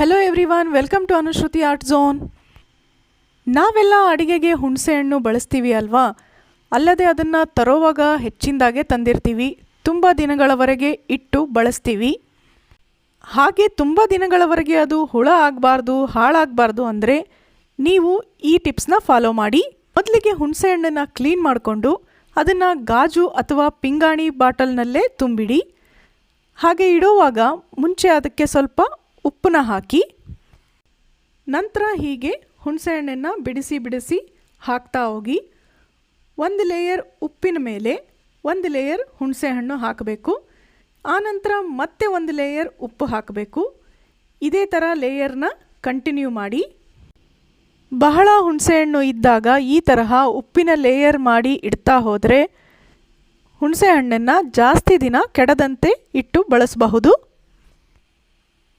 Hello everyone welcome to Anushruti art zone ನಾವೆಲ್ಲ ಅಡಿಗೆಗೆ ಹುಣಸೆಹಣ್ಣು ಬಳಸ್ತೀವಿ ಅಲ್ವಾ? ಅಲ್ಲದೆ ಅದನ್ನು ತರೋವಾಗ ಹೆಚ್ಚಿಂದಾಗೆ ತಂದಿರ್ತೀವಿ. ತುಂಬ ದಿನಗಳವರೆಗೆ ಇಟ್ಟು ಬಳಸ್ತೀವಿ. ಹಾಗೆ ತುಂಬ ದಿನಗಳವರೆಗೆ ಅದು ಹುಳ ಆಗಬಾರ್ದು, ಹಾಳಾಗಬಾರ್ದು ಅಂದರೆ ನೀವು ಈ ಟಿಪ್ಸ್ನ ಫಾಲೋ ಮಾಡಿ. ಮೊದಲಿಗೆ ಹುಣಸೆ ಹಣ್ಣನ್ನು ಕ್ಲೀನ್ ಮಾಡಿಕೊಂಡು ಅದನ್ನು ಗಾಜು ಅಥವಾ ಪಿಂಗಾಣಿ ಬಾಟಲ್ನಲ್ಲೇ ತುಂಬಿಡಿ. ಹಾಗೆ ಇಡುವಾಗ ಮುಂಚೆ ಅದಕ್ಕೆ ಸ್ವಲ್ಪ ಉಪ್ಪನ್ನ ಹಾಕಿ, ನಂತರ ಹೀಗೆ ಹುಣಸೆಹಣ್ಣನ್ನು ಬಿಡಿಸಿ ಬಿಡಿಸಿ ಹಾಕ್ತಾ ಹೋಗಿ, ಒಂದು ಲೇಯರ್ ಉಪ್ಪಿನ ಮೇಲೆ ಒಂದು ಲೇಯರ್ ಹುಣಸೆಹಣ್ಣು ಹಾಕಬೇಕು. ಆನಂತರ ಮತ್ತೆ ಒಂದು ಲೇಯರ್ ಉಪ್ಪು ಹಾಕಬೇಕು. ಇದೇ ಥರ ಲೇಯರ್ನ ಕಂಟಿನ್ಯೂ ಮಾಡಿ, ಬಹಳ ಹುಣಸೆಹಣ್ಣು ಇದ್ದಾಗ ಈ ತರಹ ಉಪ್ಪಿನ ಲೇಯರ್ ಮಾಡಿ ಇಡ್ತಾ ಹೋದರೆ ಹುಣಸೆಹಣ್ಣನ್ನು ಜಾಸ್ತಿ ದಿನ ಕೆಡದಂತೆ ಇಟ್ಟು ಬಳಸಬಹುದು.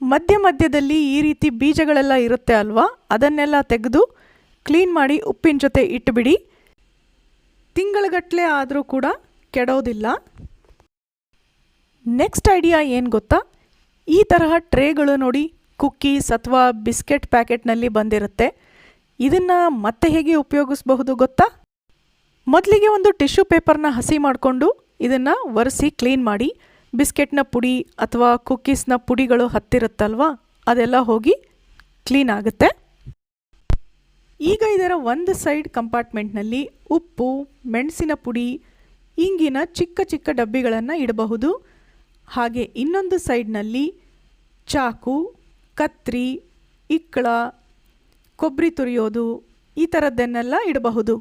ಮಧ್ಯ ಮಧ್ಯದಲ್ಲಿ ಈ ರೀತಿ ಬೀಜಗಳೆಲ್ಲ ಇರುತ್ತೆ ಅಲ್ವಾ? ಅದನ್ನೆಲ್ಲ ತೆಗೆದು ಕ್ಲೀನ್ ಮಾಡಿ ಉಪ್ಪಿನ ಜೊತೆ ಇಟ್ಟುಬಿಡಿ ತಿಂಗಳಗಟ್ಟಲೆ ಆದರೂ ಕೂಡ ಕೆಡೋದಿಲ್ಲ. ನೆಕ್ಸ್ಟ್ ಐಡಿಯಾ ಏನು ಗೊತ್ತಾ? ಈ ತರಹ ಟ್ರೇಗಳು ನೋಡಿ ಕುಕ್ಕೀಸ್ ಅಥವಾ ಬಿಸ್ಕೆಟ್ ಪ್ಯಾಕೆಟ್ನಲ್ಲಿ ಬಂದಿರುತ್ತೆ. ಇದನ್ನು ಮತ್ತೆ ಹೇಗೆ ಉಪಯೋಗಿಸಬಹುದು ಗೊತ್ತಾ? ಮೊದಲಿಗೆ ಒಂದು ಟಿಶ್ಯೂ ಪೇಪರ್ನ ಹಸಿ ಮಾಡಿಕೊಂಡು ಇದನ್ನು ಒರೆಸಿ ಕ್ಲೀನ್ ಮಾಡಿ. ಬಿಸ್ಕೆಟ್ನ ಪುಡಿ ಅಥವಾ ಕುಕ್ಕೀಸ್ನ ಪುಡಿಗಳು ಹತ್ತಿರುತ್ತಲ್ವ? ಅದೆಲ್ಲ ಹೋಗಿ ಕ್ಲೀನ್ ಆಗುತ್ತೆ. ಈಗ ಇದರ ಒಂದು ಸೈಡ್ ಕಂಪಾರ್ಟ್ಮೆಂಟ್ನಲ್ಲಿ ಉಪ್ಪು, ಮೆಣಸಿನ ಪುಡಿ, ಇಂಗಿನ ಚಿಕ್ಕ ಚಿಕ್ಕ ಡಬ್ಬಿಗಳನ್ನು ಇಡಬಹುದು. ಹಾಗೆ ಇನ್ನೊಂದು ಸೈಡ್ನಲ್ಲಿ ಚಾಕು, ಕತ್ರಿ, ಇಕ್ಕಳ, ಕೊಬ್ಬರಿ ತುರಿಯೋದು ಈ ಥರದ್ದನ್ನೆಲ್ಲ ಇಡಬಹುದು.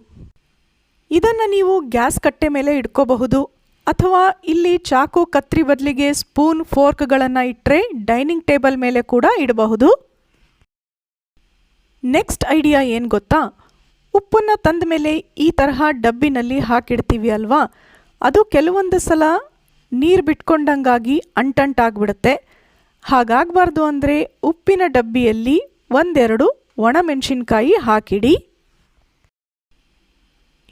ಇದನ್ನು ನೀವು ಗ್ಯಾಸ್ ಕಟ್ಟೆ ಮೇಲೆ ಇಟ್ಕೋಬಹುದು ಅಥವಾ ಇಲ್ಲಿ ಚಾಕು ಕತ್ರಿ ಬದಲಿಗೆ ಸ್ಪೂನ್ ಫೋರ್ಕ್ಗಳನ್ನು ಇಟ್ಟರೆ ಡೈನಿಂಗ್ ಟೇಬಲ್ ಮೇಲೆ ಕೂಡ ಇಡಬಹುದು. ನೆಕ್ಸ್ಟ್ ಐಡಿಯಾ ಏನು ಗೊತ್ತಾ? ಉಪ್ಪನ್ನು ತಂದ ಮೇಲೆ ಈ ತರಹ ಡಬ್ಬಿನಲ್ಲಿ ಹಾಕಿಡ್ತೀವಿ ಅಲ್ವಾ? ಅದು ಕೆಲವೊಂದು ಸಲ ನೀರು ಬಿಟ್ಕೊಂಡಂಗಾಗಿ ಅಂಟಂಟಾಗ್ಬಿಡುತ್ತೆ. ಹಾಗಾಗಬಾರ್ದು ಅಂದರೆ ಉಪ್ಪಿನ ಡಬ್ಬಿಯಲ್ಲಿ ಒಂದೆರಡು ಒಣಮೆಣಸಿನ್ಕಾಯಿ ಹಾಕಿಡಿ.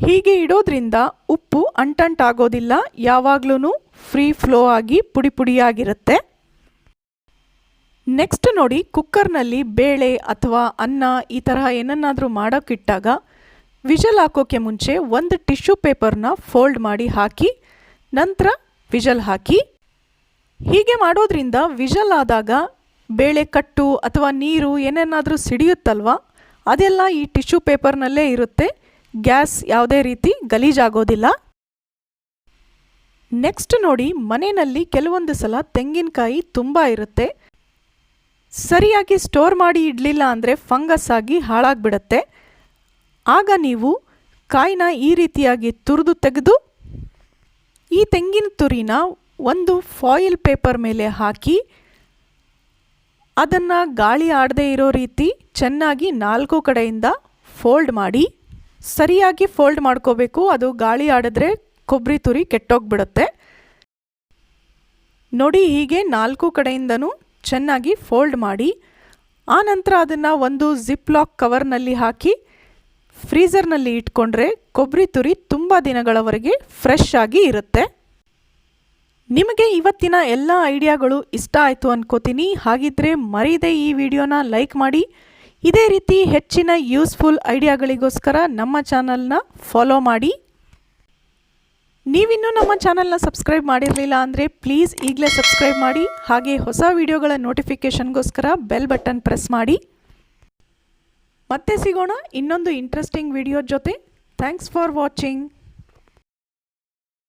ಹೀಗೆ ಇಡೋದ್ರಿಂದ ಉಪ್ಪು ಅಂಟಂಟಾಗೋದಿಲ್ಲ ಯಾವಾಗ್ಲೂ ಫ್ರೀ ಫ್ಲೋ ಆಗಿ ಪುಡಿ ಪುಡಿಯಾಗಿರುತ್ತೆ. ನೆಕ್ಸ್ಟ್ ನೋಡಿ ಕುಕ್ಕರ್ನಲ್ಲಿ ಬೇಳೆ ಅಥವಾ ಅನ್ನ ಈ ತರಹ ಏನನ್ನಾದರೂ ಮಾಡೋಕ್ಕಿಟ್ಟಾಗ ವಿಜಲ್ ಹಾಕೋಕ್ಕೆ ಮುಂಚೆ ಒಂದು ಟಿಶ್ಯೂ ಪೇಪರ್ನ ಫೋಲ್ಡ್ ಮಾಡಿ ಹಾಕಿ, ನಂತರ ವಿಜಲ್ ಹಾಕಿ. ಹೀಗೆ ಮಾಡೋದ್ರಿಂದ ವಿಜಲ್ ಆದಾಗ ಬೇಳೆ ಕಟ್ಟು ಅಥವಾ ನೀರು ಏನೇನಾದರೂ ಸಿಡಿಯುತ್ತಲ್ವ, ಅದೆಲ್ಲ ಈ ಟಿಶ್ಯೂ ಪೇಪರ್ನಲ್ಲೇ ಇರುತ್ತೆ. ಗ್ಯಾಸ್ ಯಾವುದೇ ರೀತಿ ಗಲೀಜಾಗೋದಿಲ್ಲ. ನೆಕ್ಸ್ಟ್ ನೋಡಿ ಮನೆಯಲ್ಲಿ ಕೆಲವೊಂದು ಸಲ ತೆಂಗಿನಕಾಯಿ ತುಂಬ ಇರುತ್ತೆ. ಸರಿಯಾಗಿ ಸ್ಟೋರ್ ಮಾಡಿ ಇಡಲಿಲ್ಲ ಅಂದರೆ ಫಂಗಸ್ ಆಗಿ ಹಾಳಾಗ್ಬಿಡತ್ತೆ. ಆಗ ನೀವು ಕಾಯಿನ ಈ ರೀತಿಯಾಗಿ ತುರಿದು ತೆಗೆದು ಈ ತೆಂಗಿನ ತುರಿನ ಒಂದು ಫಾಯಿಲ್ ಪೇಪರ್ ಮೇಲೆ ಹಾಕಿ ಅದನ್ನು ಗಾಳಿ ಆಡದೇ ಇರೋ ರೀತಿ ಚೆನ್ನಾಗಿ ನಾಲ್ಕು ಕಡೆಯಿಂದ ಫೋಲ್ಡ್ ಮಾಡಿ ಸರಿಯಾಗಿ ಫೋಲ್ಡ್ ಮಾಡ್ಕೋಬೇಕು. ಅದು ಗಾಳಿ ಆಡಿದ್ರೆ ಕೊಬ್ಬರಿ ತುರಿ ಕೆಟ್ಟೋಗ್ಬಿಡುತ್ತೆ. ನೋಡಿ ಹೀಗೆ ನಾಲ್ಕು ಕಡೆಯಿಂದನೂ ಚೆನ್ನಾಗಿ ಫೋಲ್ಡ್ ಮಾಡಿ. ಆನಂತರ ಅದನ್ನು ಒಂದು ಜಿಪ್ ಲಾಕ್ ಕವರ್ನಲ್ಲಿ ಹಾಕಿ ಫ್ರೀಝರ್ನಲ್ಲಿ ಇಟ್ಕೊಂಡ್ರೆ ಕೊಬ್ಬರಿ ತುರಿ ತುಂಬ ದಿನಗಳವರೆಗೆ ಫ್ರೆಶ್ ಆಗಿ ಇರುತ್ತೆ. ನಿಮಗೆ ಇವತ್ತಿನ ಎಲ್ಲ ಐಡಿಯಾಗಳು ಇಷ್ಟ ಆಯಿತು ಅನ್ಕೋತೀನಿ. ಹಾಗಿದ್ರೆ ಮರೀದೆ ಈ ವಿಡಿಯೋನ ಲೈಕ್ ಮಾಡಿ. ಇದೇ ರೀತಿ ಹೆಚ್ಚಿನ ಯೂಸ್ಫುಲ್ ಐಡಿಯಾಗಳಿಗೋಸ್ಕರ ನಮ್ಮ ಚಾನಲ್ನ ಫಾಲೋ ಮಾಡಿ. ನೀವಿನ್ನೂ ನಮ್ಮ ಚಾನಲ್ನ ಸಬ್ಸ್ಕ್ರೈಬ್ ಮಾಡಿರಲಿಲ್ಲ ಅಂದರೆ ಪ್ಲೀಸ್ ಈಗಲೇ ಸಬ್ಸ್ಕ್ರೈಬ್ ಮಾಡಿ, ಹಾಗೆ ಹೊಸ ವಿಡಿಯೋಗಳ ನೋಟಿಫಿಕೇಷನ್ಗೋಸ್ಕರ ಬೆಲ್ ಬಟನ್ ಪ್ರೆಸ್ ಮಾಡಿ. ಮತ್ತೆ ಸಿಗೋಣ ಇನ್ನೊಂದು ಇಂಟ್ರೆಸ್ಟಿಂಗ್ ವಿಡಿಯೋ ಜೊತೆ. Thanks for watching.